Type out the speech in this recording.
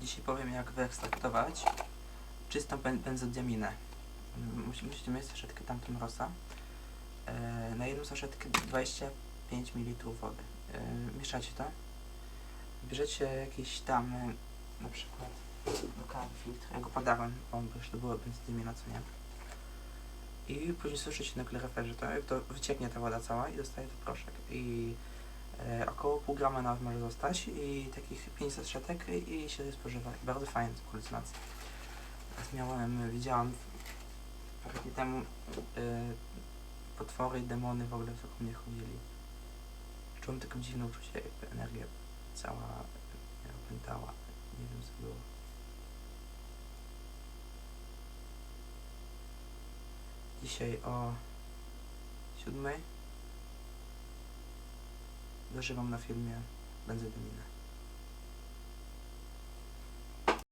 Dzisiaj powiem jak wyekstraktować czystą ben benzodiaminę. Musi- Musicie mieć saszetkę tamtą rosa. E, na jedną saszetkę 25 ml wody. E, mieszacie to. Bierzecie jakiś tam e, na przykład lokalny filtr. Ja go podałem, bo już to było benzodiamina, co nie. I później suszycie na kleryferze to, to wycieknie ta woda cała i zostaje to proszek. I około pół grama nawet może zostać i takich 500 szatek i, się spożywa. Bardzo fajne to halucynacje. Raz miałem, parę dni temu e, potwory demony w ogóle wokół mnie chodzili. Czułem taką dziwną uczucie, jakby energia cała mnie opętała. Nie wiem co było. Dzisiaj o siódmej dożywam na filmie benzodyminę.